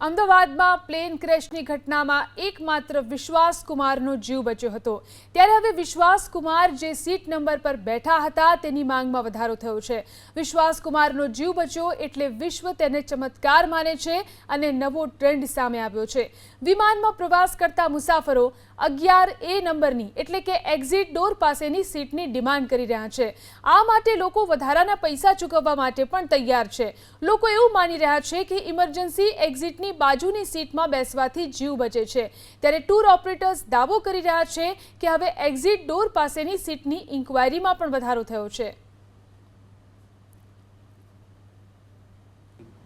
અમદાવાદમાં પ્લેન ક્રેશની ઘટનામાં એકમાત્ર વિશ્વાસ કુમારનો જીવ બચ્યો હતો. ત્યારે હવે વિશ્વાસ કુમાર જે સીટ નંબર પર બેઠા હતા તેની માંગમાં વધારો થયો છે. વિશ્વાસ કુમારનો જીવ બચ્યો એટલે વિશ્વ તેને ચમત્કાર માને છે અને નવો ટ્રેન્ડ સામે આવ્યો છે. વિમાનમાં પ્રવાસ કરતા મુસાફરો અગિયાર એ નંબરની એટલે કે એક્ઝિટ ડોર પાસેની સીટની ડિમાન્ડ કરી રહ્યા છે. આ માટે લોકો વધારાના પૈસા ચૂકવવા માટે પણ તૈયાર છે. લોકો એવું માની રહ્યા છે કે ઇમરજન્સી એક્ઝિટની બાજુની સીટમાં બેસવાથી જીવ બચે છે. ત્યારે ટૂર ઓપરેટર્સ દાવો કરી રહ્યા છે કે હવે એક્ઝિટ ડોર પાસેની સીટની ઇન્ક્વાયરીમાં પણ વધારો થયો છે.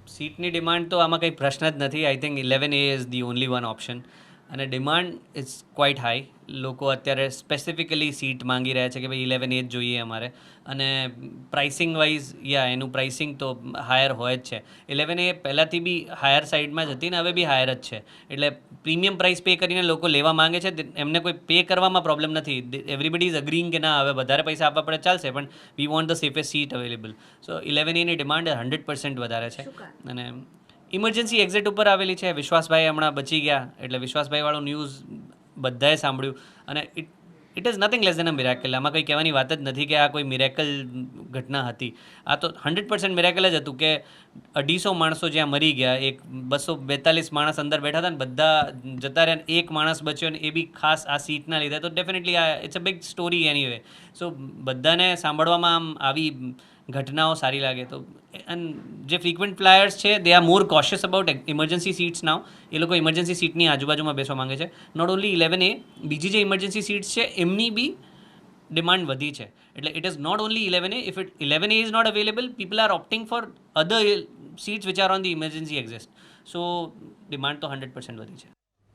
સીટની ડિમાન્ડ તો આમાં કંઈ પ્રશ્ન જ નથી. I think eleven A is the only one option અને ડિમાન્ડ ઇઝ ક્વાઇટ હાઈ લોકો અત્યારે સ્પેસિફિકલી સીટ માંગી રહ્યા છે કે ભાઈ ઇલેવન એ જ જોઈએ અમારે. અને પ્રાઇસિંગ વાઇઝ યા એનું પ્રાઇસિંગ તો હાયર હોય જ છે. ઇલેવન એ પહેલાંથી બી હાયર સાઇડમાં જ હતી ને હવે બી હાયર જ છે. એટલે પ્રીમિયમ પ્રાઇસ પે કરીને લોકો લેવા માંગે છે. એમને કોઈ પે કરવામાં પ્રોબ્લેમ નથી. એવરીબડી ઇઝ અગ્રીંગ કે ના હવે વધારે પૈસા આપવા પડે ચાલશે પણ we want the safest seat available so eleven any demand hundred percent વધારે છે. અને ઇમરજન્સી એક્ઝિટ ઉપર આવેલી છે. વિશ્વાસભાઈ હમણાં બચી ગયા. એટલે વિશ્વાસભાઈવાળું ન્યૂઝ બધાએ સાંભળ્યું. અને it it is nothing less than a miracle આમાં કંઈ કહેવાની વાત જ નથી કે આ કોઈ મિરેકલ ઘટના હતી. આ તો હંડ્રેડ પર્સન્ટ મિરેકલ જ હતું કે અઢીસો માણસો જ્યાં મરી ગયા. એક બસો બેતાલીસ માણસ અંદર બેઠા હતા ને બધા જતા રહ્યા એક માણસ બચ્યો ને એ બી ખાસ આ સીટના લીધે. તો ડેફિનેટલી આ it's a big story anyway so બધાને સાંભળવામાં આમ આવી ઘટનાઓ સારી લાગે તો એન્ડ જે ફ્રીક્વન્ટ ફ્લાયર્સ છે they are more cautious about emergency seats now એ લોકો ઇમરજન્સી સીટની આજુબાજુમાં બેસવા માંગે છે. નોટ ઓનલી ઇલેવન એ બીજી જે ઇમરજન્સી સીટ્સ છે, એમની બી ડિમાન્ડ વધી છે. એટલે it is not only eleven A if it eleven A is not available people are opting for other seats which are on the emergency exist so demand તો hundred percent વધી છે.